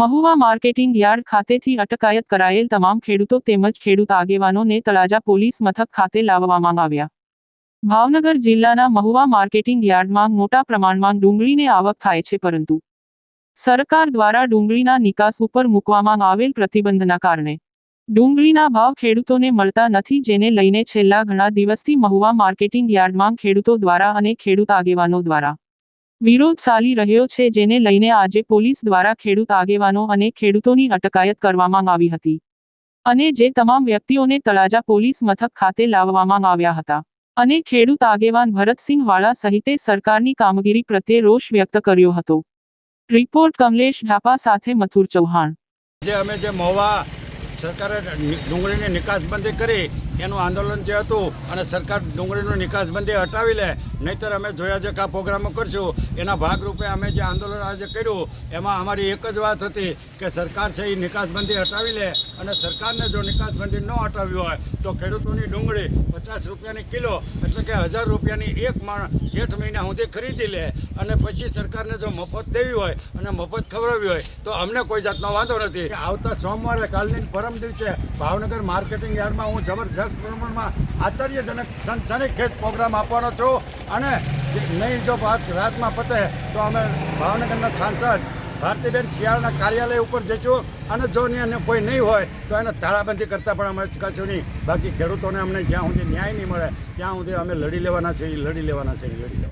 Mahuva marketing yard ખાતેથી અટકાયત કરાયેલ તમામ ખેડૂતો તેમજ ખેડૂત આગેવાનોને તળાજા પોલીસ મથક ખાતે લાવવામાં આવ્યા. ભાવનગર જિલ્લાના મહુવા માર્કેટિંગ યાર્ડમાં મોટા પ્રમાણમાં ડુંગળીને આવક થાય છે પરંતુ સરકાર દ્વારા ડુંગળીના નિકાસ ઉપર મૂકવામાં આવેલ પ્રતિબંધના કારણે ડુંગળીના ભાવ ખેડૂતોને મળતા નથી જેને લઈને છેલ્લા ઘણા દિવસથી મહુવા માર્કેટિંગ યાર્ડમાં ખેડૂતો દ્વારા અને ખેડૂત આગેવાનો દ્વારા વિરોધ ચાલી રહ્યો છે જેને લઈને આજે પોલીસ દ્વારા ખેડૂત આગેવાનો અને ખેડૂતોની અટકાયત કરવામાં આવી હતી. અને જે તમામ વ્યક્તિઓને તળાજા પોલીસ મથક ખાતે લાવવામાં આવ્યા હતા. અને ખેડૂત આગેવાન ભરતસિંહ વાળા સહિતે સરકારની કામગીરી પ્રત્યે રોષ વ્યક્ત કર્યો હતો. રિપોર્ટ કમલેશ ઢાપા સાથે મથુર ચૌહાણ. જે અમે જે મોવા સરકારે ડુંગળીની નિકાસબંધી કરી, એનું આંદોલન જે હતું અને સરકાર ડુંગળીનું નિકાસબંધી હટાવી લે નહીંતર અમે જોયા છે કે આ પ્રોગ્રામો કરશું, એના ભાગરૂપે અમે જે આંદોલન આજે કર્યું, એમાં અમારી એક જ વાત હતી કે સરકાર છે એ નિકાસબંધી હટાવી લે અને સરકારને જો નિકાસબંધી ન હટાવી હોય, તો ખેડૂતોની ડુંગળી પચાસ રૂપિયાની કિલો એટલે કે હજાર રૂપિયાની એક માણ જેઠ મહિના સુધી ખરીદી લે અને પછી સરકારને જો મફત દેવી હોય અને મફત ખવડાવવી હોય, તો અમને કોઈ જાતનો વાંધો નથી. આવતા સોમવારે કાલની પરમ દિવસે ભાવનગર માર્કેટિંગ યાર્ડમાં હું જબરજસ્ત પ્રમાણમાં આશ્ચર્યજનક સનસની ખેત પ્રોગ્રામ આપવાનો છું. અને નહીં જો રાતમાં પતે તો અમે ભાવનગરના સાંસદ ભારતીબેન શિયાળના કાર્યાલય ઉપર જઈશું અને જો અહીંયા કોઈ નહીં હોય તો એને તાળાબંધી કરતાં પણ અમે અચકાશું નહીં બાકી ખેડૂતોને અમને જ્યાં સુધી ન્યાય નહીં મળે, ત્યાં સુધી અમે લડી લેવાના છીએ, લડી લેવાના છે એ લડી લેવાના